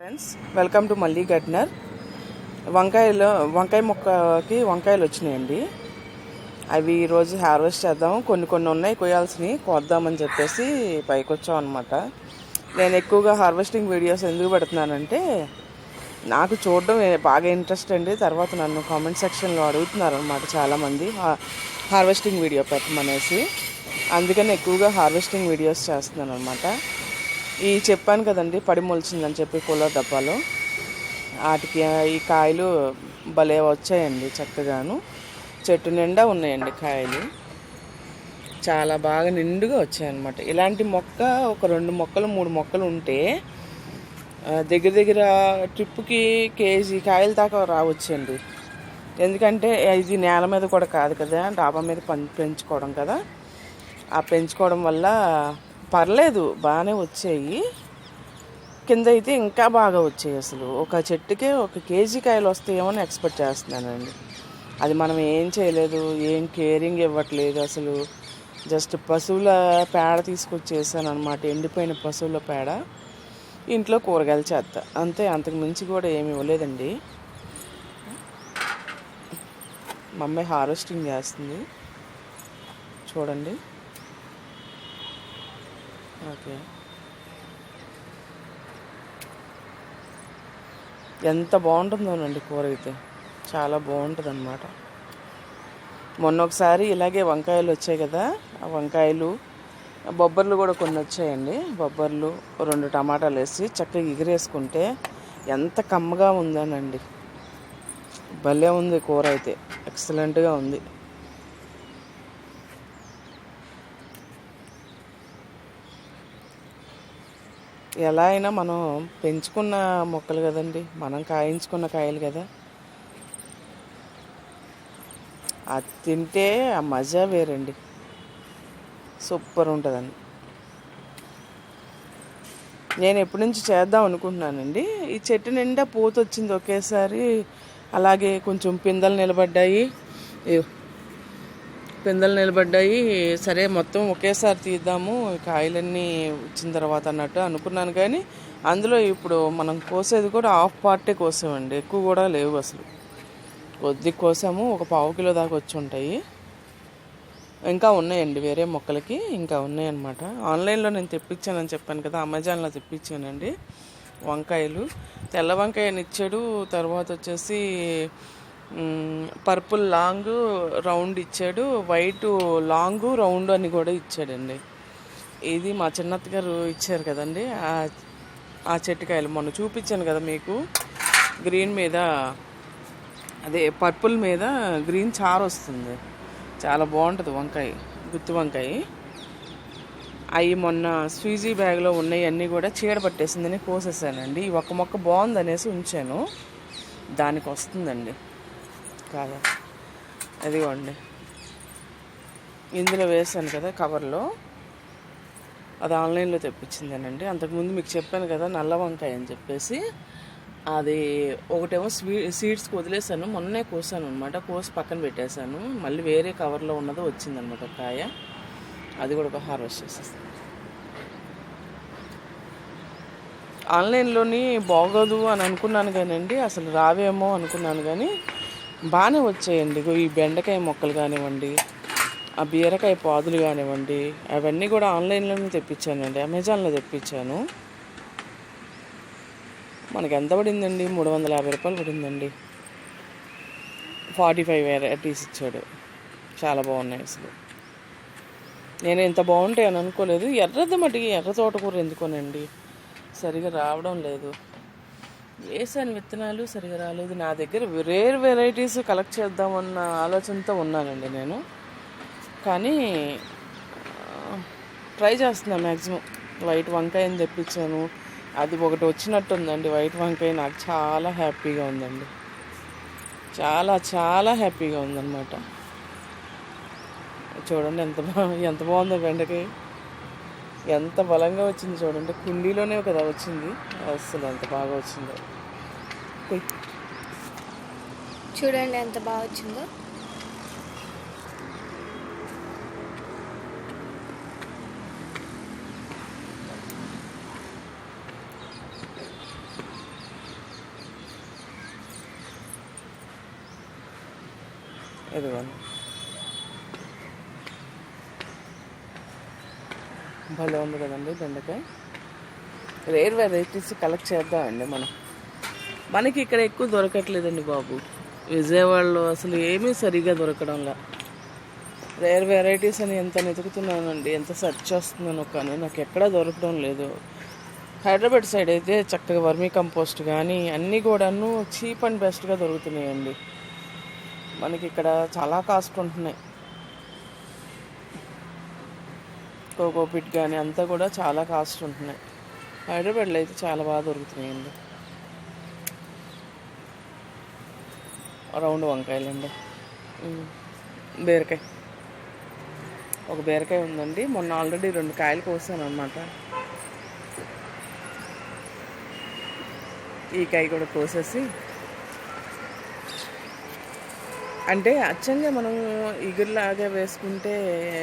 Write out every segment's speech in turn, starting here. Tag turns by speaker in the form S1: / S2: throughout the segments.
S1: Friends welcome to Malli gardener వంకాయలు వంకాయ మొక్కకి వంకాయలు వచ్చినాయండి. అవి ఈరోజు హార్వెస్ట్ చేద్దాం. కొన్ని కొన్ని ఉన్నాయి కొయ్యాల్సినవి కోద్దామని చెప్పేసి పైకి వచ్చాం అనమాట నేను ఎక్కువగా హార్వెస్టింగ్ వీడియోస్ ఎందుకు పెడుతున్నానంటే నాకు చూడడం బాగా ఇంట్రెస్ట్ అండి. తర్వాత నన్ను కామెంట్ సెక్షన్లో అడుగుతున్నారు అనమాట చాలామంది హార్వెస్టింగ్ వీడియో పెట్టమనేసి. అందుకని ఎక్కువగా హార్వెస్టింగ్ వీడియోస్ చేస్తున్నాను అనమాట ఈ చెప్పాను కదండి పడి మొలిచిందని చెప్పి కూలర్ డబ్బాలో వాటికి ఈ కాయలు భలే వచ్చాయండి చక్కగాను. చెట్టు నిండా ఉన్నాయండి కాయలు. చాలా బాగా నిండుగా వచ్చాయన్నమాట. ఇలాంటి మొక్క ఒక రెండు మొక్కలు మూడు మొక్కలు ఉంటే దగ్గర దగ్గర ట్రిప్కి కేజీ కాయల దాకా రావచ్చండి. ఎందుకంటే ఇది నేల మీద కూడా కాదు కదా డాబా మీద పం- పెంచుకోవడం కదా. ఆ పెంచుకోవడం వల్ల పర్లేదు బాగానే వచ్చాయి. కింద అయితే ఇంకా బాగా వచ్చాయి అసలు. ఒక చెట్టుకే ఒక కేజీ కాయలు వస్తాయేమో అని ఎక్స్పెక్ట్ చేస్తున్నానండి. అది మనం ఏం చేయలేదు ఏం కేరింగ్ ఇవ్వట్లేదు అసలు. జస్ట్ పశువుల పేడ తీసుకొచ్చేసాను అనమాట ఎండిపోయిన పశువుల పేడ. ఇంట్లో కూరగాయలు చేస్తా అంతే అంతకు మించి కూడా ఏమి ఇవ్వలేదండి. మా అమ్మాయి హార్వెస్టింగ్ చేస్తుంది. చూడండి. ఓకే. ఎంత బాగుంటుందోనండి కూర అయితే. చాలా బాగుంటుంది అనమాట మొన్న ఒకసారి ఇలాగే వంకాయలు వచ్చాయి కదా ఆ వంకాయలు బొబ్బర్లు కూడా కొన్ని వచ్చాయండి. బొబ్బర్లు రెండు టమాటాలు వేసి చక్కగా ఎగిరేసుకుంటే ఎంత కమ్మగా ఉందనండి. భలే ఉంది కూర అయితే. ఎక్సలెంట్గా ఉంది. ఎలా అయినా మనం పెంచుకున్న మొక్కలు కదండి. మనం కాయించుకున్న కాయలు కదా. అది తింటే ఆ మజా వేరండి. సూపర్ ఉంటుందండి. నేను ఎప్పటి నుంచి చేద్దాం అనుకుంటున్నానండి. ఈ చెట్టు నిండా పూత వచ్చింది ఒకేసారి. అలాగే కొంచెం పిందెలు నిలబడ్డాయి. ఇగో, పిందెలు నిలబడ్డాయి. సరే మొత్తం ఒకేసారి తీద్దాము. కాయలన్నీ వచ్చిన తర్వాత అన్నట్టు అనుకున్నాను కానీ అందులో ఇప్పుడు మనం కోసేది కూడా హాఫ్ పార్టే కోసామండి. ఎక్కువ కూడా లేవు అసలు. కొద్ది కోసాము. ఒక పావు కిలో దాకా వచ్చి ఉంటాయి. ఇంకా ఉన్నాయండి వేరే మొక్కలకి. ఇంకా ఉన్నాయన్నమాట. ఆన్లైన్లో నేను తెప్పించానని చెప్పాను కదా అమెజాన్లో తెప్పించానండి వంకాయలు. తెల్ల వంకాయని ఇచ్చాడు. తర్వాత వచ్చేసి పర్పుల్ లాంగ్ రౌండ్ ఇచ్చాడు వైట్ లాంగ్ రౌండ్ అని కూడా ఇచ్చాడండి. ఇది మా చిన్నత్త గారు ఇచ్చారు కదండి ఆ ఆ చెట్టుకాయలు. మొన్న చూపించాను కదా మీకు గ్రీన్ మీద అదే పర్పుల్ మీద గ్రీన్ చారు వస్తుంది. చాలా బాగుంటుంది వంకాయ గుత్తి వంకాయ. అవి మొన్న స్వీజీ బ్యాగ్లో ఉన్నాయి అన్నీ కూడా చీడ పట్టేసిందని కోసేసానండి. ఈ ఒక్క మొక్క బాగుంది అనేసి ఉంచాను. దానికి వస్తుందండి. కాదా. అదిగోండి ఇందులో వేసాను కదా కవర్లో. అది ఆన్లైన్లో తెప్పించిందేనండి. అంతకుముందు మీకు చెప్పాను కదా నల్ల వంకాయ అని చెప్పేసి. అది ఒకటేమో స్వీ సీడ్స్కి వదిలేసాను మొన్నే కోసాను అనమాట కోసి పక్కన పెట్టేశాను. మళ్ళీ వేరే కవర్లో ఉన్నది వచ్చిందనమాట ఒక కాయ. అది కూడా ఒక హార్వెస్ట్ చేసేస్తాను. ఆన్లైన్లోని బాగోదు అని అనుకున్నాను కానండి. అసలు రావేమో అనుకున్నాను కానీ బాగానే వచ్చాయండి. ఈ బెండకాయ మొక్కలు కానివ్వండి ఆ బీరకాయ పాదులు కానివ్వండి అవన్నీ కూడా ఆన్లైన్లోనే తెప్పించానండి. అమెజాన్లో తెప్పించాను. మనకి ఎంత పడిందండి? మూడు వందల యాభై రూపాయలు పడిందండి. ఫార్టీ ఫైవ్ వెరైటీస్ ఇచ్చాడు. చాలా బాగున్నాయి అసలు. నేను ఇంత బాగుంటాయి అని అనుకోలేదు. ఎర్రది మటుకి ఎర్ర తోటకూర ఎందుకోనండి? సరిగా రావడం లేదు. వేసాను విత్తనాలు సరిగా రాలేదు. నా దగ్గర రేర్ వెరైటీస్ కలెక్ట్ చేద్దామన్న ఆలోచనతో ఉన్నానండి నేను. కానీ ట్రై చేస్తున్నాను మ్యాక్సిమం వైట్ వంకాయని తెప్పించాను. అది ఒకటి వచ్చినట్టుందండి. వైట్ వంకాయ నాకు చాలా హ్యాపీగా ఉందండి. చాలా చాలా హ్యాపీగా ఉందన్నమాట. చూడండి ఎంత బా ఎంత బాగుందో బెండకాయ. ఎంత బలంగా వచ్చింది చూడండి. కుండీలోనే కదా వచ్చింది. అసలు ఎంత బాగా వచ్చిందో. పోయి.
S2: చూడండి ఎంత బాగా వచ్చిందో.
S1: భలే ఉంది కదండి బెండకాయ. రేర్ వెరైటీస్ కలెక్ట్ చేద్దామండి మనం. మనకి ఇక్కడ ఎక్కువ దొరకట్లేదండి బాబు. విజయవాడలో అసలు ఏమీ సరిగా దొరకడంలా. రేర్ వెరైటీస్ అని ఎంత వెతుకుతున్నానండి ఎంత సెర్చ్ చేస్తున్నాను కానీ నాకు ఎక్కడా దొరకడం లేదు. హైదరాబాద్ సైడ్ అయితే చక్కగా వర్మీ కంపోస్ట్ కానీ అన్నీ కూడాను చీప్ అండ్ బెస్ట్గా దొరుకుతున్నాయండి. మనకి ఇక్కడ చాలా కాస్ట్ ఉంటున్నాయి. కోకోపిట్ కానీ అంతా కూడా చాలా కాస్ట్ ఉంటున్నాయి. హైదరాబాద్లో అయితే చాలా బాగా దొరుకుతున్నాయండి. రౌండ్ వంకాయలండి. బీరకాయ. ఒక బీరకాయ ఉందండి. మొన్న ఆల్రెడీ రెండు కాయలు కోసాను అనమాట ఈ కాయ కూడా కోసేసి. అంటే అచ్చంగా మనం ఇగురులాగా వేసుకుంటే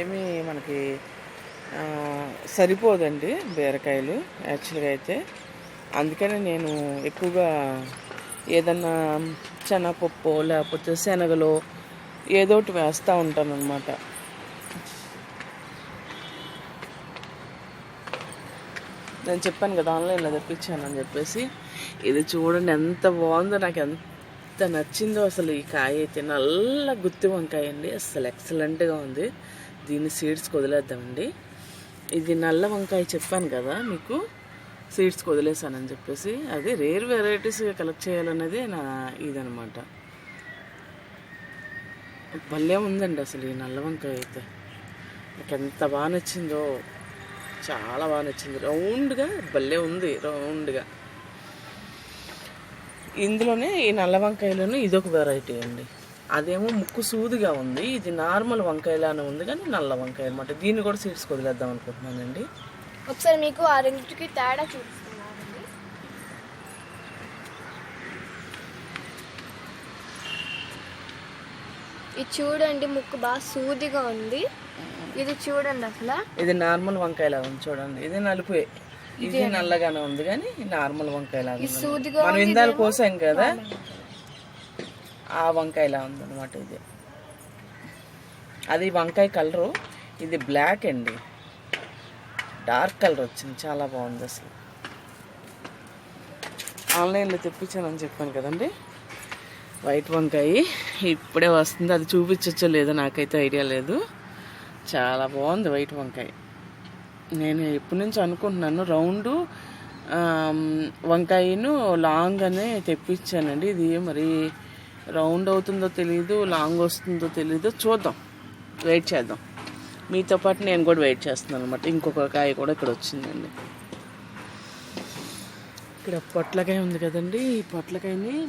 S1: ఏమీ మనకి సరిపోదండి బీరకాయలు యాక్చువల్గా అయితే. అందుకనే నేను ఎక్కువగా ఏదన్నా శనగపప్పు లేకపోతే శనగలో ఏదో ఒకటి వేస్తూ ఉంటాను అనమాట నేను చెప్పాను కదా ఆన్లైన్లో తెప్పించానని చెప్పేసి. ఇది చూడండి ఎంత బాగుందో నాకు ఎంత నచ్చిందో అసలు ఈ కాయ అయితే. నల్ల గుత్తి వంకాయ అండి అసలు ఎక్సలెంట్గా ఉంది. దీన్ని సీడ్స్కి వదిలేద్దామండి. ఇది నల్ల వంకాయ చెప్పాను కదా మీకు. సీడ్స్కి వదిలేసానని చెప్పేసి. అది రేర్ వెరైటీస్ కలెక్ట్ చేయాలన్నది నా ఇదనమాట భలే ఉందండి అసలు ఈ నల్ల వంకాయ అయితే. నాకు ఎంత బాగా నచ్చిందో చాలా బాగా నచ్చింది. రౌండ్గా భలే ఉంది రౌండ్గా. ఇందులోనే ఈ నల్ల వంకాయలోనే ఇదొక వెరైటీ అండి. అదేమో ముక్కు సూదిగా ఉంది. ఇది నార్మల్ వంకాయలానే ఉంది కానీ నల్ల వంకాయ అనమాట దీన్ని కూడా సీడ్స్ వదిలేద్దాం అనుకుంటున్నానండి.
S2: ఒకసారి మీకు ఆ రెండింటికి తేడా చూపిస్తున్నానండి. ఇది చూడండి ముక్కు బాగా సూదిగా ఉంది. ఇది చూడండి అసలు.
S1: ఇది నార్మల్ వంకాయలా ఉంది చూడండి. ఇది నలుపే ఇది నల్లగానే ఉంది కానీ నార్మల్ వంకాయలాగా ఉంది.
S2: సూదిగా
S1: మనం ఇందాలు కోసాం కదా ఆ వంకాయలా ఉందన్నమాట ఇది. అది వంకాయ కలరు. ఇది బ్లాక్ అండి. డార్క్ కలర్ వచ్చింది. చాలా బాగుంది అసలు. ఆన్లైన్లో తెప్పించానని చెప్పాను కదండి. వైట్ వంకాయ ఇప్పుడే వస్తుంది. అది చూపించచ్చో లేదో నాకైతే ఐడియా లేదు. చాలా బాగుంది వైట్ వంకాయ. నేను ఎప్పటి నుంచి అనుకుంటున్నాను రౌండ్ వంకాయను లాంగ్ అనే తెప్పించానండి. ఇది మరి రౌండ్ అవుతుందో తెలియదు లాంగ్ వస్తుందో తెలియదు చూద్దాం. వెయిట్ చేద్దాం. మీతో పాటు నేను కూడా వెయిట్ చేస్తున్నాను అనమాట ఇంకొక కాయ కూడా ఇక్కడ వచ్చిందండి. ఇక్కడ పొట్లకాయ ఉంది కదండి. ఈ పొట్లకాయని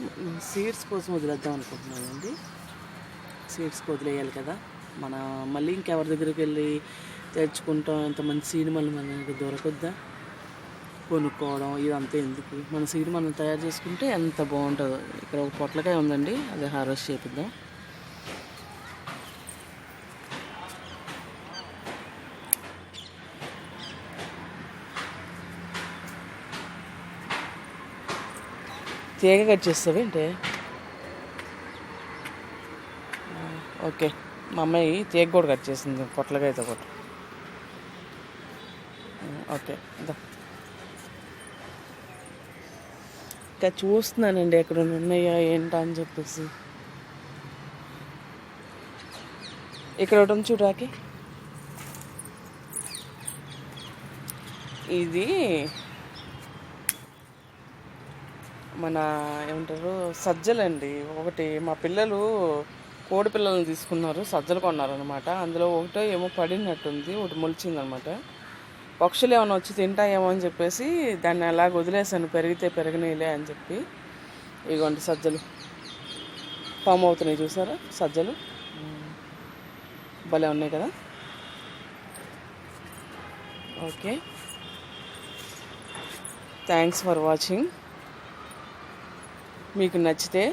S1: సీడ్స్ కోసం వదిలేద్దాం అనుకుంటున్నానండి. సీడ్స్కి వదిలేయాలి కదా. మన మళ్ళీ ఇంకెవరి దగ్గరికి వెళ్ళి తెచ్చుకుంటాం. ఎంత మంచి సీడ్ మళ్ళీ మనకి దొరకొద్దా? కొనుక్కోవడం ఇదంతా ఎందుకు? మన సీడ్ మనం తయారు చేసుకుంటే ఎంత బాగుంటుందో. ఇక్కడ ఒక పొట్లకాయ ఉందండి. అది హార్వెస్ట్ చేపిద్దాం. తీగ కట్ చేస్తావు ఏంటి? ఓకే. మా అమ్మాయి తీగ కూడా కట్ చేసింది పొట్లకాయతో పాటు. ఓకే ఇదా. ఇంకా చూస్తున్నానండి ఎక్కడ ఉన్నాయా ఏంటా అని చెప్పేసి. ఇక్కడ ఒకటి ఉంది చూడరాకి ఇది మన ఏమంటారు సజ్జలండి. ఒకటి మా పిల్లలు కోడి పిల్లల్ని తీసుకున్నారు సజ్జలు కొన్నారనమాట అందులో ఒకటో ఏమో పడినట్టుంది ఒకటి మొలిచిందనమాట పక్షులు ఏమైనా వచ్చి తింటాయేమో అని చెప్పేసి దాన్ని అలా వదిలేసాను పెరిగితే పెరగనీలే అని చెప్పి. ఇగోండి సజ్జలు. ఫామ్ అవుతున్నాయి చూసారా సజ్జలు? భలే ఉన్నాయి కదా? ఓకే. Thanks for watching. మీకు నచ్చితే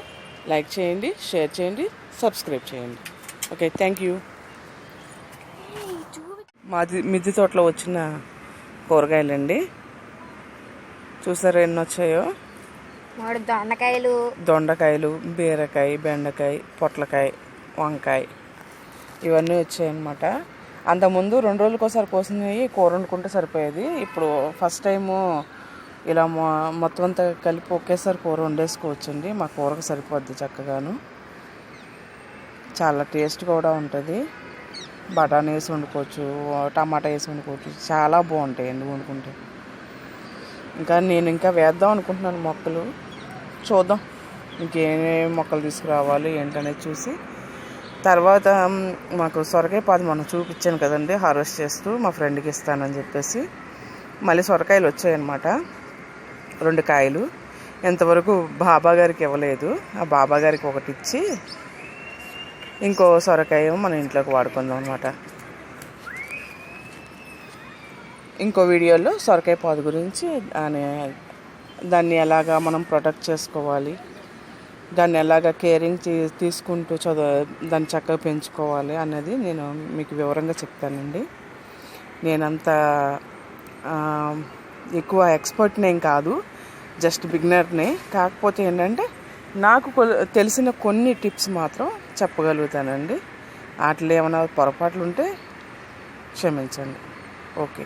S1: లైక్ చేయండి షేర్ చేయండి సబ్స్క్రైబ్ చేయండి. ఓకే థ్యాంక్ యూ మాది మిద్దె తోటలో వచ్చిన కూరగాయలండి. చూసారా ఎన్ని వచ్చాయో?
S2: మూడు దొండకాయలు.
S1: దొండకాయలు బీరకాయ బెండకాయ పొట్లకాయ వంకాయ ఇవన్నీ వచ్చాయన్నమాట. అంతకుముందు రెండు రోజులకు ఒకసారి కోసినవి కూర వండుకుంటే సరిపోయేది. ఇప్పుడు ఫస్ట్ టైము ఇలా మొ- మొత్తం అంతా కలిపి ఒకేసారి కూర వండేసుకోవచ్చండి. మా కూరకు సరిపోద్ది చక్కగాను. చాలా టేస్ట్ కూడా ఉంటుంది. బఠానీ వేసి వండుకోవచ్చు టమాటా వేసి వండుకోవచ్చు. చాలా బాగుంటాయండి వండుకుంటే. ఇంకా నేను ఇంకా వేద్దాం అనుకుంటున్నాను మొక్కలు. చూద్దాం ఇంకేమేమి మొక్కలు తీసుకురావాలి ఏంటనేది చూసి. తర్వాత మాకు సొరకాయ పాదు మనం చూపించాను కదండి హార్వెస్ట్ చేస్తూ మా ఫ్రెండ్కి ఇస్తానని చెప్పేసి. మళ్ళీ సొరకాయలు వచ్చాయన్నమాట. రెండు కాయలు. ఎంతవరకు బాబా గారికి ఇవ్వలేదు. ఆ బాబా గారికి ఒకటి ఇచ్చి ఇంకో సొరకాయ మన ఇంట్లోకి వాడుకుందాం అనమాట ఇంకో వీడియోలో సొరకాయ పాదు గురించి దాని దాన్ని ఎలాగా మనం ప్రొటెక్ట్ చేసుకోవాలి. దాన్ని ఎలాగ కేరింగ్ తీ- తీసుకుంటూ చదువు దాన్ని చక్కగా పెంచుకోవాలి అనేది నేను మీకు వివరంగా చెప్తానండి. నేనంత ఎక్కువ ఎక్స్పర్ట్ నేను కాదు జస్ట్ బిగినర్నే. కాకపోతే ఏంటంటే నాకు తెలిసిన కొన్ని టిప్స్ మాత్రం చెప్పగలుగుతానండి. వాటిలో ఏమైనా పొరపాట్లు ఉంటే క్షమించండి. ఓకే.